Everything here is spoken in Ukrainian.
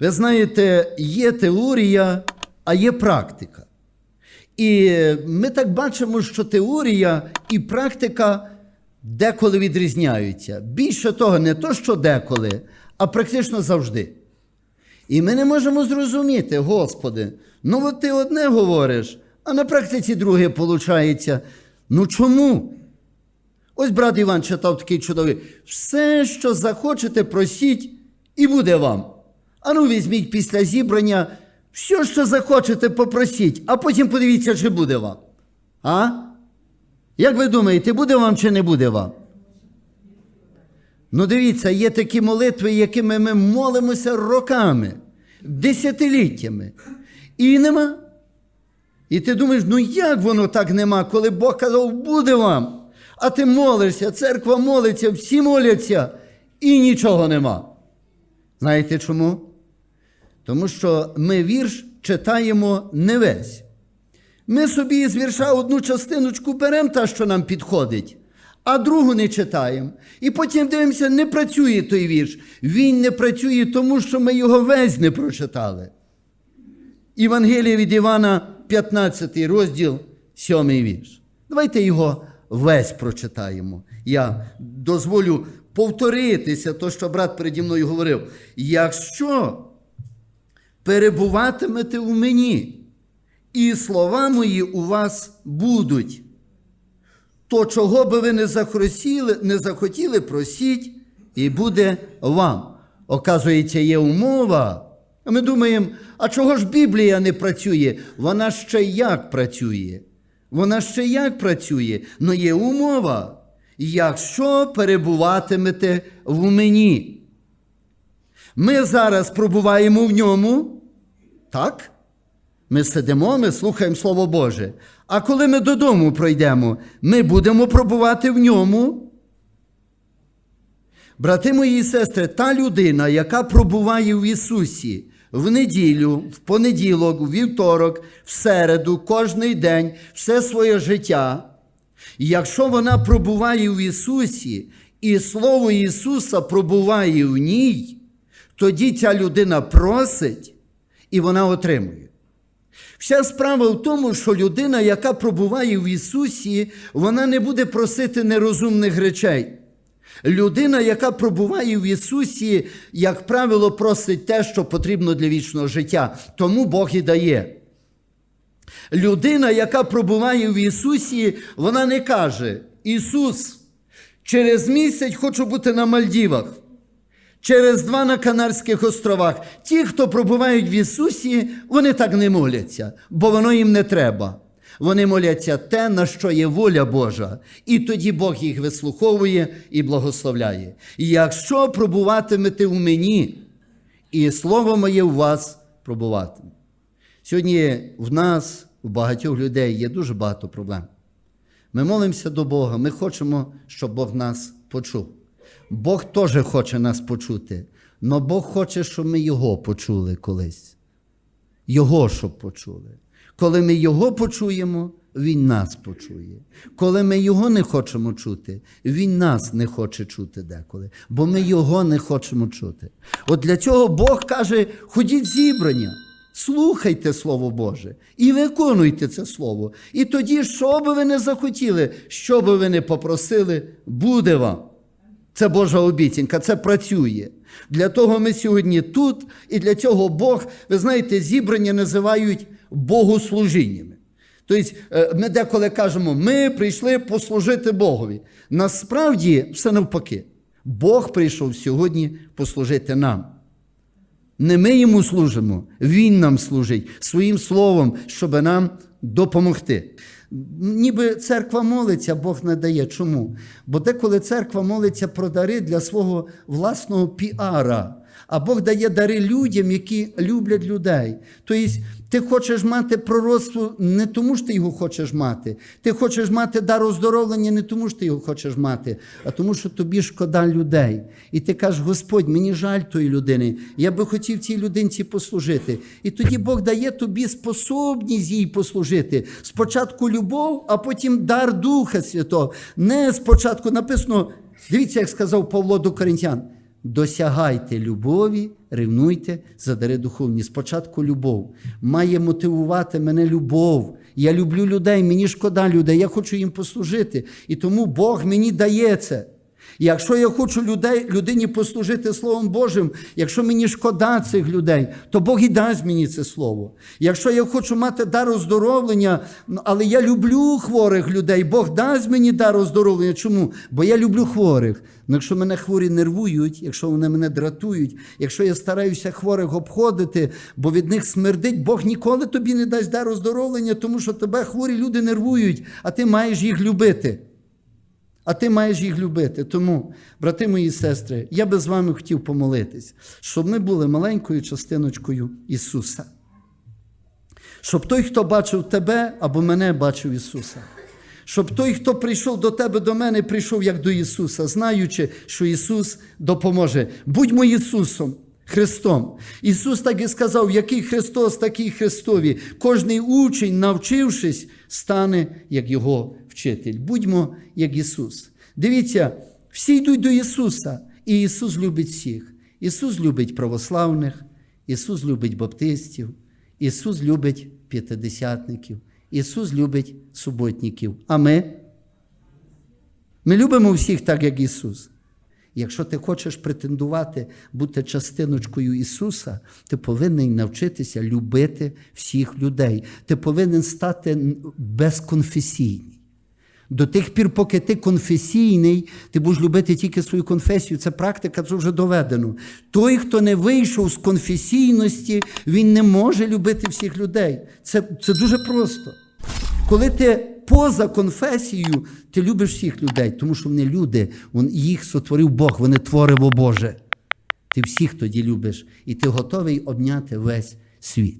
Ви знаєте, є теорія, а є практика. І ми так бачимо, що теорія і практика деколи відрізняються. Більше того, не то, що деколи, а практично завжди. І ми не можемо зрозуміти, Господи, ну от ти одне говориш, а на практиці друге виходить. Ну чому? Ось брат Іван читав такий чудовий. Все, що захочете, просіть, і буде вам. А ну візьміть після зібрання, все, що захочете, попросіть, а потім подивіться, чи буде вам. А? Як ви думаєте, буде вам чи не буде вам? Ну, дивіться, є такі молитви, якими ми молимося роками, десятиліттями. І нема. І ти думаєш, ну як воно так нема, коли Бог казав, буде вам. А ти молишся, церква молиться, всі моляться, і нічого нема. Знаєте чому? Тому що ми вірш читаємо не весь. Ми собі з вірша одну частиночку беремо та, що нам підходить, а другу не читаємо. І потім дивимося, не працює той вірш. Він не працює, тому що ми його весь не прочитали. Євангеліє від Івана, 15 розділ, 7 вірш. Давайте його весь прочитаємо. Я дозволю повторитися, то, що брат переді мною говорив. Якщо перебуватимете у мені, і слова мої у вас будуть, то чого би ви не захотіли, не захотіли, просіть, і буде вам. Оказується, є умова. А ми думаємо, а чого ж Біблія не працює? Вона ще як працює? Вона ще як працює, но є умова. Якщо перебуватимете в мені. Ми зараз пробуваємо в ньому, так? Ми сидимо, ми слухаємо Слово Боже. А коли ми додому пройдемо, ми будемо пробувати в ньому. Брати мої і сестри, та людина, яка пробуває в Ісусі в неділю, в понеділок, в вівторок, в середу, кожний день, все своє життя, І якщо вона пробуває в Ісусі, і Слово Ісуса пробуває в ній, тоді ця людина просить і вона отримує. Вся справа в тому, що людина, яка пробуває в Ісусі, вона не буде просити нерозумних речей. Людина, яка пробуває в Ісусі, як правило, просить те, що потрібно для вічного життя. Тому Бог і дає. Людина, яка пробуває в Ісусі, вона не каже: Ісус, через місяць хочу бути на Мальдівах, через два на Канарських островах. Ті, хто пробувають в Ісусі, вони так не моляться, бо воно їм не треба. Вони моляться те, на що є воля Божа, і тоді Бог їх вислуховує і благословляє. І якщо пробуватимете в мені, і слово моє у вас пробуватиме. Сьогодні в нас, у багатьох людей, є дуже багато проблем. Ми молимося до Бога, ми хочемо, щоб Бог нас почув. Бог теж хоче нас почути, але Бог хоче, щоб ми Його почули колись. Його щоб почули. Коли ми Його почуємо, Він нас почує. Коли ми Його не хочемо чути, Він нас не хоче чути деколи, бо ми Його не хочемо чути. От для цього Бог каже: ходіть зібрання, слухайте Слово Боже і виконуйте це Слово. І тоді, що би ви не захотіли, що би ви не попросили, буде вам. Це Божа обіцянка, це працює. Для того ми сьогодні тут, і для цього Бог, ви знаєте, зібрання називають богослужіннями. Тобто, е, ми деколи кажемо, ми прийшли послужити Богові. Насправді, все навпаки. Бог прийшов сьогодні послужити нам. Не ми йому служимо, Він нам служить своїм словом, щоб нам допомогти. Ніби церква молиться, Бог не дає. Чому? Бо деколи церква молиться про дари для свого власного піара. А Бог дає дари людям, які люблять людей. Тобто, ти хочеш мати пророцтво не тому, що ти його хочеш мати. Ти хочеш мати дар оздоровлення не тому, що ти його хочеш мати, а тому, що тобі шкода людей. І ти кажеш, Господь, мені жаль тої людини. Я би хотів цій людинці послужити. І тоді Бог дає тобі способність їй послужити. Спочатку любов, а потім дар Духа Святого. Не спочатку написано, дивіться, як сказав Павло до Коринтян. Досягайте любові, ревнуйте задари духовні. Спочатку любов. Має мотивувати мене любов. Я люблю людей, мені шкода людей, я хочу їм послужити. І тому Бог мені дає це. Якщо я хочу людей, людині послужити Словом Божим, якщо мені шкода цих людей, то Бог і дасть мені це слово. Якщо я хочу мати дар оздоровлення, ну, але я люблю хворих людей, Бог дасть мені дар оздоровлення. Чому? Бо я люблю хворих. Ну, якщо мене хворі нервують, якщо вони мене дратують, якщо я стараюся хворих обходити, бо від них смердить, Бог ніколи тобі не дасть дар оздоровлення, тому що тебе хворі люди нервують, а ти маєш їх любити. А ти маєш їх любити. Тому, брати мої сестри, я би з вами хотів помолитись, щоб ми були маленькою частиночкою Ісуса. Щоб той, хто бачив тебе або мене, бачив Ісуса. Щоб той, хто прийшов до тебе, до мене, прийшов як до Ісуса, знаючи, що Ісус допоможе. Будьмо Ісусом. Христом. Ісус так і сказав, який Христос, такий Христові. Кожний учень, навчившись, стане як Його вчитель. Будьмо як Ісус. Дивіться, всі йдуть до Ісуса, і Ісус любить всіх. Ісус любить православних, Ісус любить баптистів, Ісус любить п'ятидесятників, Ісус любить суботників. А ми? Ми любимо всіх так, як Ісус. Якщо ти хочеш претендувати бути частиночкою Ісуса, ти повинен навчитися любити всіх людей. Ти повинен стати безконфесійний. До тих пір, поки ти конфесійний, ти будеш любити тільки свою конфесію. Це практика, це вже доведено. Той, хто не вийшов з конфесійності, він не може любити всіх людей. Це, це дуже просто. Коли ти поза конфесією, ти любиш всіх людей, тому що вони люди, їх сотворив Бог, вони твориво Боже. Ти всіх тоді любиш, і ти готовий обняти весь світ.